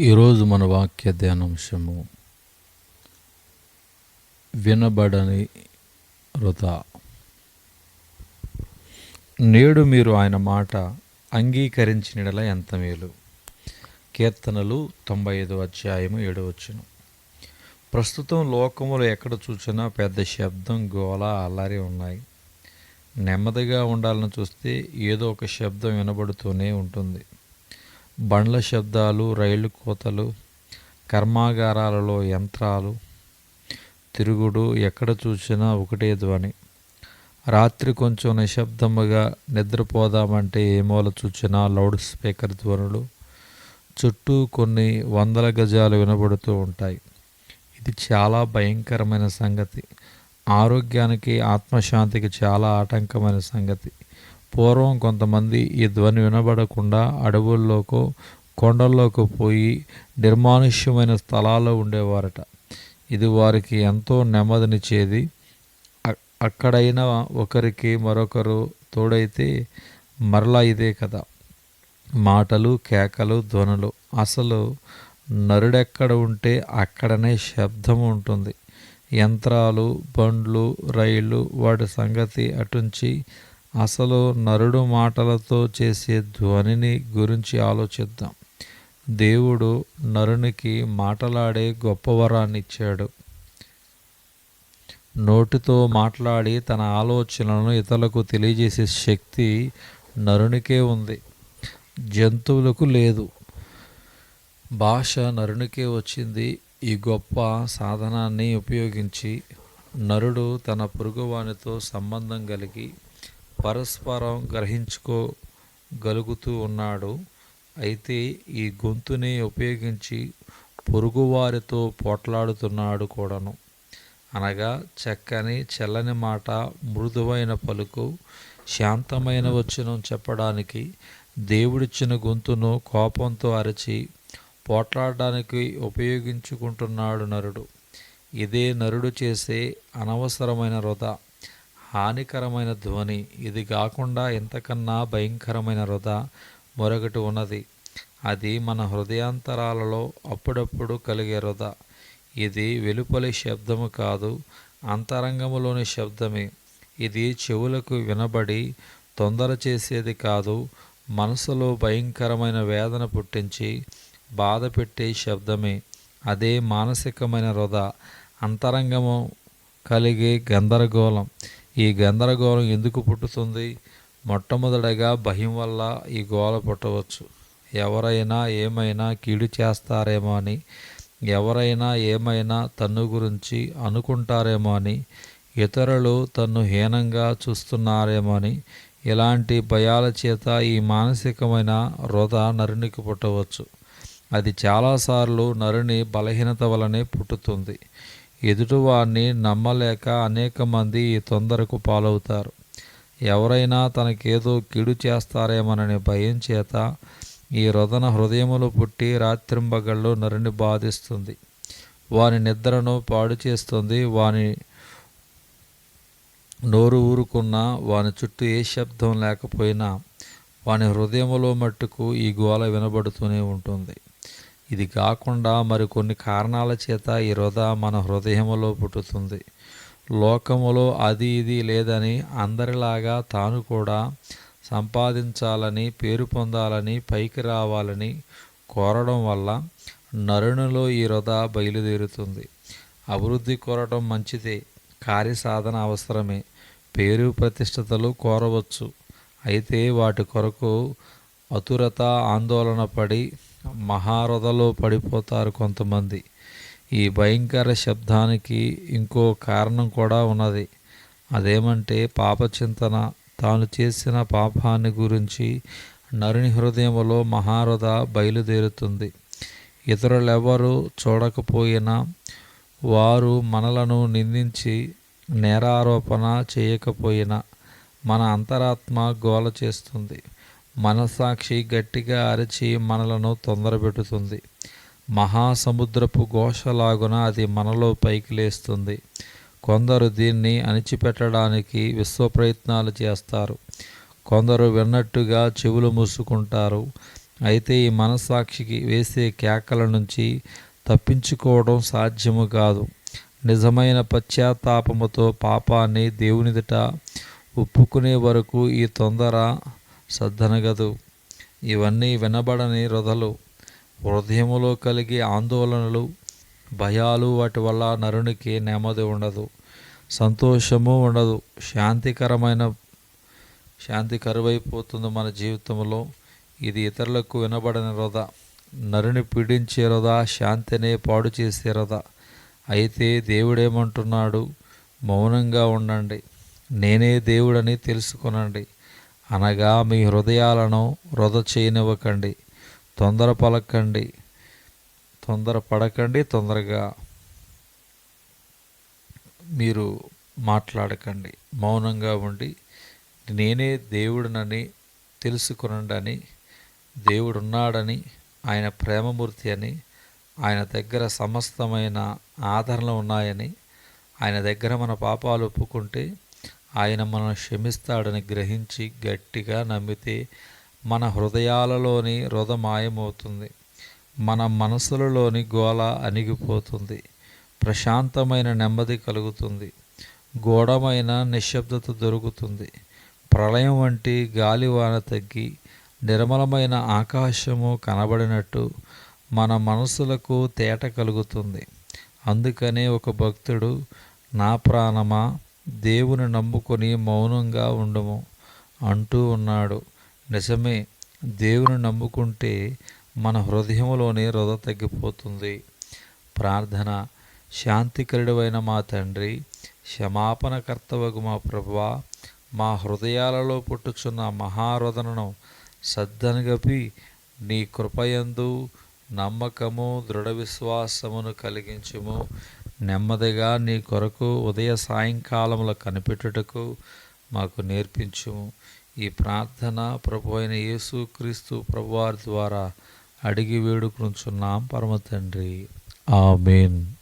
ఈరోజు మన వాక్య ధ్యానాంశము వినబడని వృధా. నేడు మీరు ఆయన మాట అంగీకరించినలా ఎంత మేలు. కీర్తనలు తొంభై ఐదు అధ్యాయము ఏడవచ్చును ప్రస్తుతం లోకములో ఎక్కడ చూసినా పెద్ద శబ్దం గోళ అల్లరి ఉన్నాయి. నెమ్మదిగా ఉండాలని చూస్తే ఏదో ఒక శబ్దం వినబడుతూనే ఉంటుంది. బండ్ల శబ్దాలు రైలు కోతలు కర్మాగారాలలో యంత్రాలు తిరుగుడు ఎక్కడ చూసినా ఒకటే ధ్వని. రాత్రి కొంచెం నిశ్శబ్దముగా నిద్రపోదామంటే ఏమోల చూచినా చూసినా లౌడ్ స్పీకర్ ధ్వనులు. చుట్టూ కొన్ని వందల గజాలు వినబడుతూ ఉంటాయి. ఇది చాలా భయంకరమైన సంగతి. ఆరోగ్యానికి ఆత్మశాంతికి చాలా ఆటంకమైన సంగతి. పూర్వం కొంతమంది ఈ ధ్వని వినబడకుండా అడవుల్లోకో కొండల్లోకి పోయి నిర్మానుష్యమైన స్థలాల్లో ఉండేవారట. ఇది వారికి ఎంతో నెమ్మదినిచ్చేది. అక్కడైనా ఒకరికి మరొకరు తోడైతే మరలా ఇదే కదా మాటలు కేకలు ధ్వనులు. అసలు నరుడెక్కడ ఉంటే అక్కడనే శబ్దం ఉంటుంది. యంత్రాలు బండ్లు రైళ్ళు వాటి సంగతి అటుంచి అసలు నరుడు మాటలతో చేసే ధ్వనిని గురించి ఆలోచిద్దాం. దేవుడు నరునికి మాటలాడే గొప్ప వరాన్ని ఇచ్చాడు నోటితో మాట్లాడి తన ఆలోచనలను ఇతరులకు తెలియజేసే శక్తి నరునికే ఉంది. జంతువులకు లేదు. భాష నరునికే వచ్చింది. ఈ గొప్ప సాధనాన్ని ఉపయోగించి నరుడు తన పొరుగువానితో సంబంధం కలిగి పరస్పరం గ్రహించుకోగలుగుతూ ఉన్నాడు. అయితే ఈ గొంతుని ఉపయోగించి పొరుగువారితో పోట్లాడుతున్నాడు కూడాను. అనగా చక్కని చల్లని మాట మృదువైన పలుకు శాంతమైన వచనం చెప్పడానికి దేవుడిచ్చిన గొంతును కోపంతో అరచి పోట్లాడడానికి ఉపయోగించుకుంటున్నాడు నరుడు. ఇదే నరుడు చేసే అనవసరమైన వృధా. హానికరమైన ధ్వని. ఇది కాకుండా ఇంతకన్నా భయంకరమైన వృధా మరొకటి ఉన్నది. అది మన హృదయాంతరాలలో అప్పుడప్పుడు కలిగే వృధా. ఇది వెలుపలి శబ్దము కాదు అంతరంగములోని శబ్దమే. ఇది చెవులకు వినబడి తొందర చేసేది కాదు మనసులో భయంకరమైన వేదన పుట్టించి బాధ పెట్టే శబ్దమే. అదే మానసికమైన వృధా అంతరంగము కలిగే గందరగోళం. ఈ గందరగోళం ఎందుకు పుట్టుతుంది? మొట్టమొదటగా భయం వల్ల ఈ గోల పుట్టవచ్చు. ఎవరైనా ఏమైనా కీడు చేస్తారేమో అని ఎవరైనా ఏమైనా తన్ను గురించి అనుకుంటారేమో అని ఇతరులు తన్ను హీనంగా చూస్తున్నారేమో అని ఇలాంటి భయాల చేత ఈ మానసికమైన వృధ నరునికి పుట్టవచ్చు. అది చాలాసార్లు నరుని బలహీనత వలనే పుట్టుతుంది. ఎదుటివారిని నమ్మలేక అనేక మంది ఈ తొందరకు పాలవుతారు. ఎవరైనా తనకేదో కీడు చేస్తారేమోననే భయం చేత ఈ రొదన హృదయములు పుట్టి రాత్రింబగళ్ళు నరుని బాధిస్తుంది. వాని నిద్రను పాడు చేస్తుంది. వాని నోరు ఊరుకున్నా వాని చుట్టూ ఏ శబ్దం లేకపోయినా వాని హృదయములో మట్టుకు ఈ గోల వినబడుతూనే ఉంటుంది. ఇది కాకుండా మరికొన్ని కారణాల చేత ఈ వృధ మన హృదయములో పుట్టుతుంది. లోకములో అది ఇది లేదని అందరిలాగా తాను కూడా సంపాదించాలని పేరు పొందాలని పైకి రావాలని కోరడం వల్ల నరునిలో ఈ వృధ బయలుదేరుతుంది. అభివృద్ధి కోరడం మంచిదే. కార్యసాధన అవసరమే. పేరు ప్రతిష్టతలు కోరవచ్చు. అయితే వాటి కొరకు అతురత ఆందోళన పడి మహారథలో పడిపోతారు కొంతమంది. ఈ భయంకర శబ్దానికి ఇంకో కారణం కూడా ఉన్నది. అదేమంటే పాపచింతన తాను చేసిన పాపాన్ని గురించి నరుని హృదయములో మహారథ బయలుదేరుతుంది. ఇతరులెవరూ చూడకపోయినా వారు మనలను నిందించి నేరారోపణ చేయకపోయినా మన అంతరాత్మ గోల చేస్తుంది. మనసాక్షి గట్టిగా అరిచి మనలను తొందరపెడుతుంది. మహాసముద్రపు ఘోషలాగున అది మనలో పైకి లేస్తుంది. కొందరు దీన్ని అణిచిపెట్టడానికి విశ్వ ప్రయత్నాలు చేస్తారు. కొందరు విన్నట్టుగా చెవులు మూసుకుంటారు. అయితే ఈ మనస్సాక్షికి వేసే కేకల నుంచి తప్పించుకోవడం సాధ్యము కాదు. నిజమైన పశ్చాత్తాపముతో పాపాన్ని దేవునిదిట ఒప్పుకునే వరకు ఈ తొందర సద్దనగదు ఇవన్నీ వినబడని రొదలు హృదయములో కలిగే ఆందోళనలు భయాలు వాటి వల్ల నరునికి నెమ్మది ఉండదు సంతోషము ఉండదు. శాంతికరమైన శాంతి కరువైపోతుంది మన జీవితంలో. ఇది ఇతరులకు వినబడని రొద నరుని పీడించే రొద శాంతినే పాడు చేసే రొద. అయితే దేవుడేమంటున్నాడు? మౌనంగా ఉండండి. నేనే దేవుడని తెలుసుకొనండి. అనగా మీ హృదయాలను వృధ చేయనివ్వకండి. తొందర పలకండి. తొందర పడకండి తొందరగా మీరు మాట్లాడకండి. మౌనంగా ఉండి నేనే దేవుడినని తెలుసుకునండి దేవుడున్నాడని ఆయన ప్రేమమూర్తి అని ఆయన దగ్గర సమస్తమైన ఆదరణలు ఉన్నాయని ఆయన దగ్గర మన పాపాలు ఒప్పుకుంటే ఆయన మనం క్షమిస్తాడని గ్రహించి గట్టిగా నమ్మితే మన హృదయాలలోని హృద మాయమవుతుంది మన మనసులలోని గోల అణిగిపోతుంది. ప్రశాంతమైన నెమ్మది కలుగుతుంది. గూఢమైన నిశ్శబ్దత దొరుకుతుంది. ప్రళయం వంటి గాలివాన తగ్గి నిర్మలమైన ఆకాశము కనబడినట్టు మన మనసులకు తేట కలుగుతుంది. అందుకనే ఒక భక్తుడు నా ప్రాణమా? దేవుని నమ్ముకొని మౌనంగా ఉండము అంటూ ఉన్నాడు. నిజమే దేవుని నమ్ముకుంటే మన హృదయంలోనే రొద తగ్గిపోతుంది. ప్రార్థన. శాంతికరుడవైన మా తండ్రి క్షమాపణకర్తవగు మా ప్రభా మా హృదయాలలో పుట్టుచున్న మహారోదనను సద్దనగపి నీ కృపయందు నమ్మకము దృఢ విశ్వాసమును కలిగించుము. నెమ్మదిగా నీ కొరకు ఉదయ సాయంకాలముల కనిపెట్టుటకు మాకు నేర్పించుము ఈ ప్రార్థన ప్రభు అయిన యేసుక్రీస్తు ప్రభువారి ద్వారా అడిగి వేడుకుంటున్నాం పరమ తండ్రి. ఆమెన్.